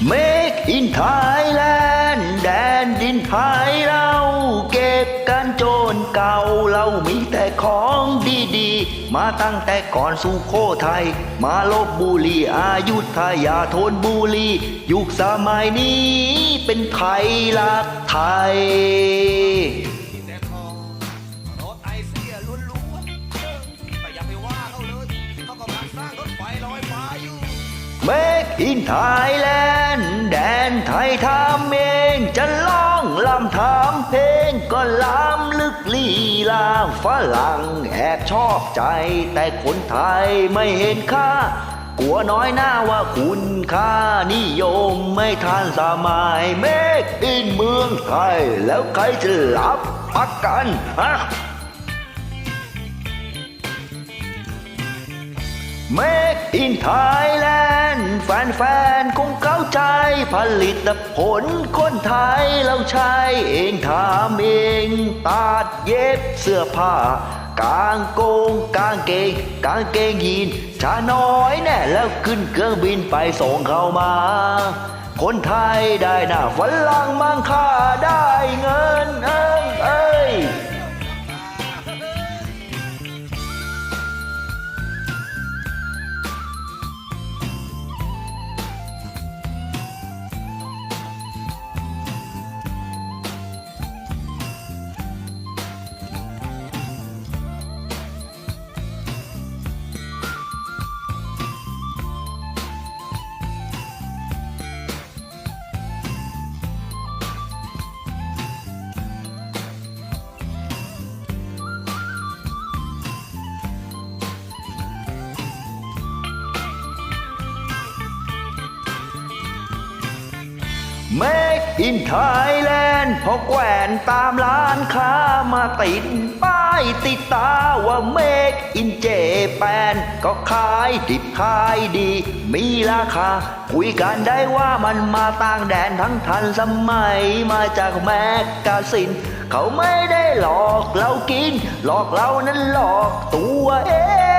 Make in Thailand แดนดินไทยเราเก็บกันโจนเก่าเรามีแต่ของดีๆ มาตั้งแต่ก่อนสุโขทัยมาลบบุรีอายุทยาธนบุรียุคสมัยนี้เป็นไทยรักไทย Make in Thailand แดนไทยทำเองจะร้องลำทำเพลงก็ล้ำลึกลีลาฝรั่งแอบชอบใจ แต่คนไทยไม่เห็นค่า กลัวน้อยหน้าว่าคุณค่านิยมไม่ทันสมัย Make in เมืองไทย แล้วใครจะรับประกันฮะ Make in Thailand แฟนๆคงเข้าใจ ผลิตผลคนไทยเราใช้เองทำเองตัดเย็บเสื้อผ้ากางโกงกางเกงกางเกงยีนชาน้อยแน่แล้วขึ้นเครื่องบินไปส่งเข้ามา คนไทยได้หน้าฝรั่งมั่งค่าได้เงินเอ้ยเอ้ย Make in Thailand พอแกวนตามร้านค้ามาติดป้ายติดตาว่า Make in Japan ก็ขายดิบขายดี มีราคา คุยกันได้ว่ามันมาต่างแดนทั้งทันสมัยมาจากแมกกาซิน เขาไม่ได้หลอกเรากิน หลอกเรานั้นหลอกตัวเอง